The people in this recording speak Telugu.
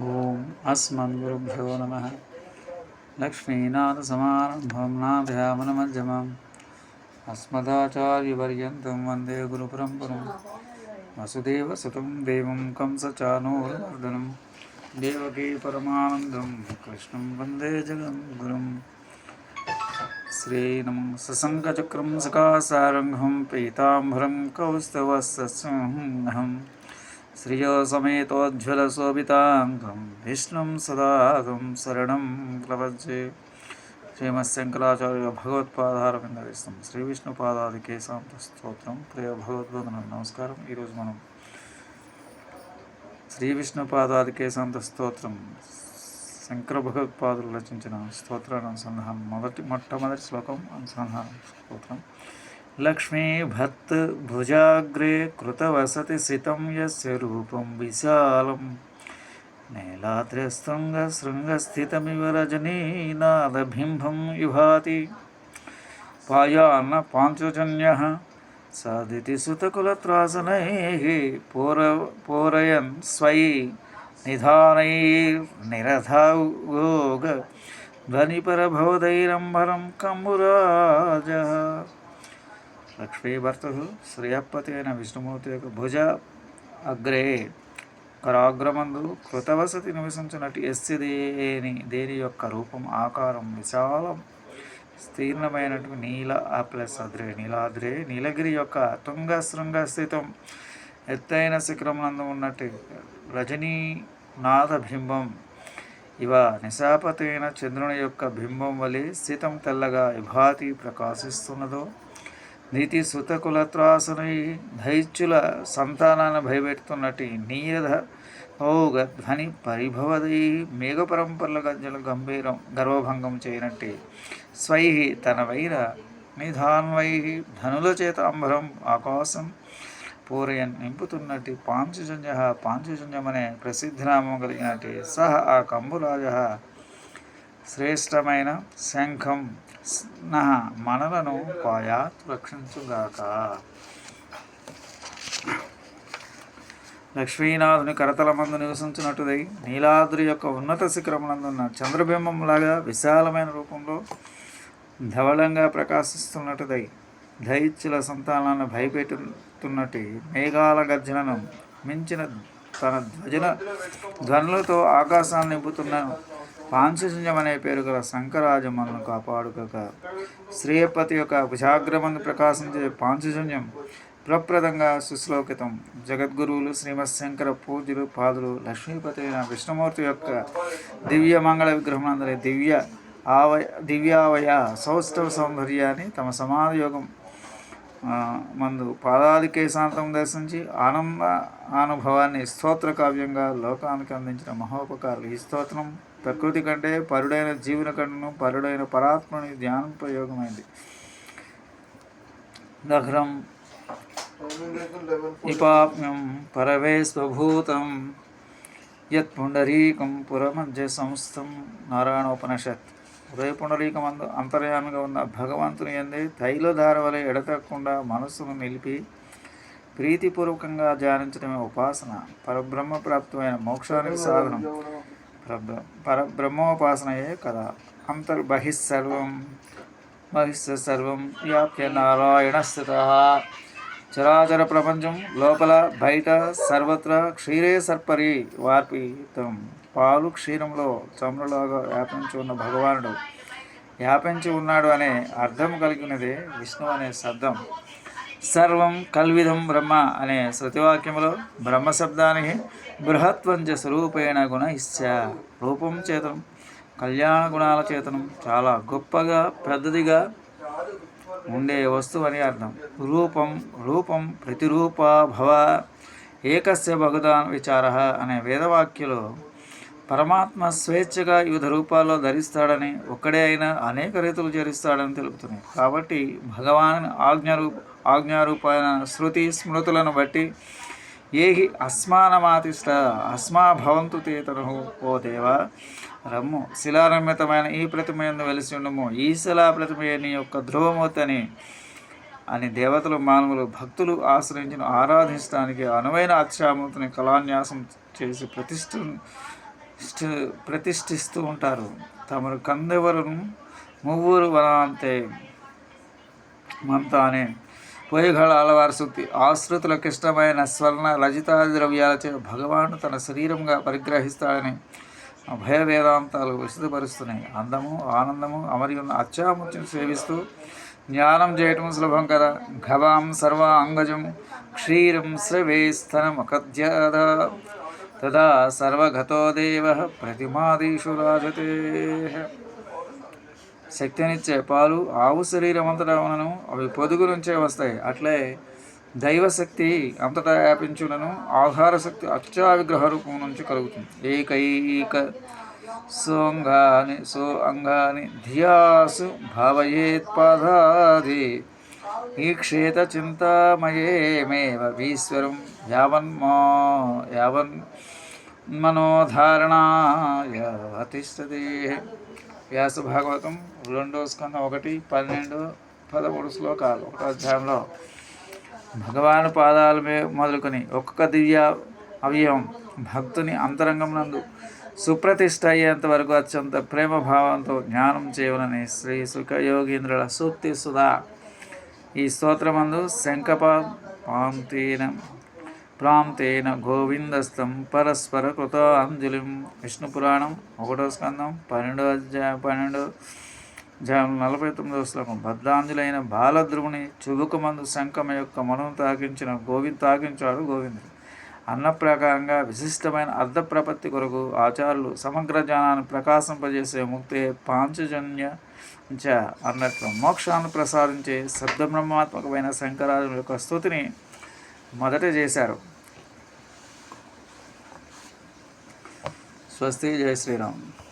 ॐ अस्मद्गुरुभ्यो नमः। लक्ष्मीनाथसमारम्भं नाध्यामनमध्यमम् अस्मदाचार्यपर्यन्तं वंदे गुरुपरम्परं वसुदेवसुतं देवं कंसचानूरवर्धनं देवकी परमानन्दं कृष्णं वंदे श्री नम ससङ्गचक्रं सकासारङ्घं पीताम्बरं कौस्तवसत्सङ्गम् కౌస్తవస్సంహం శ్రియోసమేతోజ్వలశోభితాంగం విష్ణుం సదాగం శరణం ప్రపంచే శ్రీమశంకరాచార్య భగవత్పాదారవిందవిస్తాం శ్రీ విష్ణు పాదాది కేశాంత స్తోత్రం ప్రియ భగవద్బంధనం నమస్కారం ఈరోజు మనం శ్రీ విష్ణు పాదాది కేశాంత స్తోత్రం శంకర భగవత్పాదులు రచించిన స్తోత్రాన్ని అనుసంధానం మొదటి మొట్టమొదటి శ్లోకం అనుసంధానం స్తోత్రం। लक्ष्मी भत्त भुजाग्रे कृतवसति सितं यस्य रूपं विशालम् नैलाद्र्यस्तृङ्गशृङ्गस्थितमिव रजनीनादबिम्बं युभाति पायान्नपाञ्चजन्यः सादितिसुतकुलत्रासनैः पोर, पूरयन् स्वयि निधानैर्निरधायोग ध्वनिपरभवदैरम्बरं कम्बुराजः లక్ష్మీ స్వై శ్రీయపతి అయిన విష్ణుమూర్తి యొక్క భుజ అగ్రే కరాగ్రమందు కృతవసతి నివసించినట్టు ఎస్సి దేని దేని యొక్క రూపం ఆకారం విశాలం స్థీర్ణమైనటు నీల ఆ ప్లస్ అద్రే నీలాద్రే నీలగిరి యొక్క తుంగ శృంగ స్థితం ఎత్తైన శిఖరమునందు ఉన్నట్టు రజనీనాథ బింబం. ఇవ నిశాపతైన చంద్రుని యొక్క బింబం వలె స్థితం తెల్లగా విభాతి ప్రకాశిస్తున్నదో నీతి సుతకులత్రాసుని దైత్యుల సంతానాన్ని భయపెడుతున్నట్టు నీరధ ఓగ ధ్వని పరిభవదై మేఘ పరంపరల గజ్జల గంభీరం గర్వభంగం చేయనట్టి. స్వై తన వైర నిధాన్వై ధనుల చేత అంబరం ఆకాశం పూరయన్ నింపుతున్నట్టు పాంచజన్య పాంచుజంజమనే ప్రసిద్ధినామం కలిగినట్టు సహ ఆ కంబురాజ శ్రేష్టమైన శంఖం నా మనలను పాయాత్ రక్షించుగాక. లక్ష్మీనాథుని కరతల మందు నివసించినట్టుదై నీలాద్రి యొక్క ఉన్నత శిఖరమునందున్న చంద్రబింబంలాగా విశాలమైన రూపంలో ధవళంగా ప్రకాశిస్తున్నట్టుదై దైత్యుల సంతానాన్ని భయపెట్టుతున్నట్టు మేఘాల గర్జనను మించిన తన ధ్వజన ధ్వనులతో ఆకాశాన్ని నింపుతున్నాను. పాంచజన్యం అనే పేరు గల శంకరాజు మనను కాపాడుకక శ్రీయపతి యొక్క భుజాగ్రమందు ప్రకాశించే పాంశుజన్యం ప్రప్రదంగా సుశ్లోకితం. జగద్గురువులు శ్రీమత్ శంకర పూజ్యులు పాదులు లక్ష్మీపతి అయిన విష్ణుమూర్తి యొక్క దివ్య మంగళ విగ్రహం అందరి దివ్య ఆవయ దివ్యావయ సౌష్ఠవ సౌందర్యాన్ని తమ సమాధి యోగం మందు పాదాది కేశాంతం దర్శించి ఆనంద అనుభవాన్ని స్తోత్ర కావ్యంగా లోకానికి అందించిన మహోపకారులు ఈ స్తోత్రం. ప్రకృతి కంటే పరుడైన జీవుల కంటను పరుడైన పరాత్మని ధ్యానం ప్రయోగమైంది దహ్రం పరవే స్వభూతం యత్ పుండరీకం పురమధ్య సంస్థం నారాయణోపనిషత్. ఉదయ పుండరీకమందు అంతర్యామిగా ఉన్న భగవంతుని ఎందే తైలధార వలె ఎడతెక్కకుండా మనస్సును నిలిపి ప్రీతిపూర్వకంగా ధ్యానించడమే ఉపాసన పరబ్రహ్మ ప్రాప్తమైన మోక్షానికి సాధనం. పరబ్ర పరబ్రహ్మోపాసనయే కదా అంతర్బహిస్సర్వం బహిస్సర్వం వ్యాప్య నారాయణ స్థిత చరాచర ప్రపంచం లోపల బయట సర్వత్రా క్షీరే సర్పరి వార్పితం. పాలు క్షీరంలో చమురులాగా వ్యాపించి ఉన్న భగవానుడు. వ్యాపించి ఉన్నాడు అనే అర్థం కలిగినదే విష్ణు అనే శబ్దం. సర్వం కల్విధం బ్రహ్మ అనే శృతివాక్యములో బ్రహ్మ శబ్దానికి బృహత్వంచ స్వరూపేణ గుణ ఇచ్చ రూపం చేతనం కళ్యాణ గుణాల చేతనం చాలా గొప్పగా పెద్దదిగా ఉండే వస్తువు అని అర్థం. రూపం రూపం ప్రతిరూపా భవ ఏకస్య భగదాన్ విచార అనే వేదవాక్యలో పరమాత్మ స్వేచ్ఛగా వివిధ రూపాల్లో ధరిస్తాడని ఒక్కడే అయినా అనేక రీతులు చరిస్తాడని తెలుపుతున్నాయి కాబట్టి భగవాన్ ఆజ్ఞారూప ఆజ్ఞారూపమైన శృతి స్మృతులను బట్టి ఏహి అస్మానమాతిష్ట అస్మా భవంతు ఓ దేవ. రమ్ము శిలానిర్మితమైన ఈ ప్రతిమ ఎందు వెలిసి ఉండము. ఈ శిలా ప్రతిమ నీ యొక్క ధ్రువమూర్తి అని అని దేవతలు మానవులు భక్తులు ఆశ్రయించిన ఆరాధించడానికి అనువైన అక్షామూర్తిని కళాన్యాసం చేసి ప్రతిష్ఠ ప్రతిష్ఠిస్తూ ఉంటారు. తమరు కందెవరును మువ్వూరు వనాంతే మంతానే. పొయ్యగల అలవారు సుత్తి ఆశ్రుతులకు ఇష్టమైన స్వర్ణ రజితాది ద్రవ్యాలచే భగవాను తన శరీరంగా పరిగ్రహిస్తాడని భయ వేదాంతాలు విశుద్ధపరుస్తున్నాయి అందము ఆనందము అమరియున్న ఉన్న అత్యాముత్యం సేవిస్తూ జ్ఞానం చేయటం సులభం కదా. గవాం సర్వ అంగజం క్షీరం స్రవేస్తనమకద్యద తదా సర్వగతో దేవ ప్రతిమాదీషు రాజతే. శక్తినిచ్చే పాలు ఆవు శరీరం అంతటా ఉన్నను అవి పొదుగు నుంచే వస్తాయి. అట్లే దైవశక్తి అంతటా వ్యాపించునను ఆధార శక్తి అచ్చా విగ్రహ రూపం నుంచి కలుగుతుంది. ఏకైక సోంగాని సో అంగాని ధియాసు భావయేత్పాదాది ఈక్షేత చింతామయేమేవ ఈశ్వరం యావన్మో యావన్ మనోధారణాయ అతిష్టది వ్యాస భాగవతం రెండో స్కందం ఒకటి పన్నెండు పదమూడు శ్లోకాలు. ఒక అధ్యాయంలో భగవాన్ పాదాల మీద మొదలుకొని ఒక్కొక్క దివ్య అవయవం భక్తుని అంతరంగం నందు సుప్రతిష్ట అయ్యేంత వరకు అత్యంత ప్రేమ భావంతో జ్ఞానం చేయవలని శ్రీ సుఖయోగీంద్రుల సూక్తి సుధా. ఈ స్తోత్రమందు శంకప పాంతేన ప్రాంతేన గోవిందస్తం పరస్పర కృతాంజలిం. విష్ణు పురాణం ఒకటో స్కందం పన్నెండో అధ్యాయ పన్నెండు అధ్యాయం నలభై తొమ్మిదో శ్లోకం. భద్రాంజులైన బాలధ్రువుని చుబుకమందు శంఖం యొక్క మనం తాకించిన గోవింద్ తాకించాడు గోవిందుడు. అన్న ప్రకారంగా విశిష్టమైన అర్ధప్రపత్తి కొరకు ఆచార్యులు సమగ్ర జ్ఞానాన్ని ప్రకాశింపజేసే ముక్తే పాంచజన్య చ అన్నట్లు మోక్షాన్ని ప్రసాదించే శబ్దబ్రహ్మాత్మకమైన శంకరాజుల యొక్క స్థుతిని మొదట చేశారు. స్వస్తి జయ శ్రీరామ్.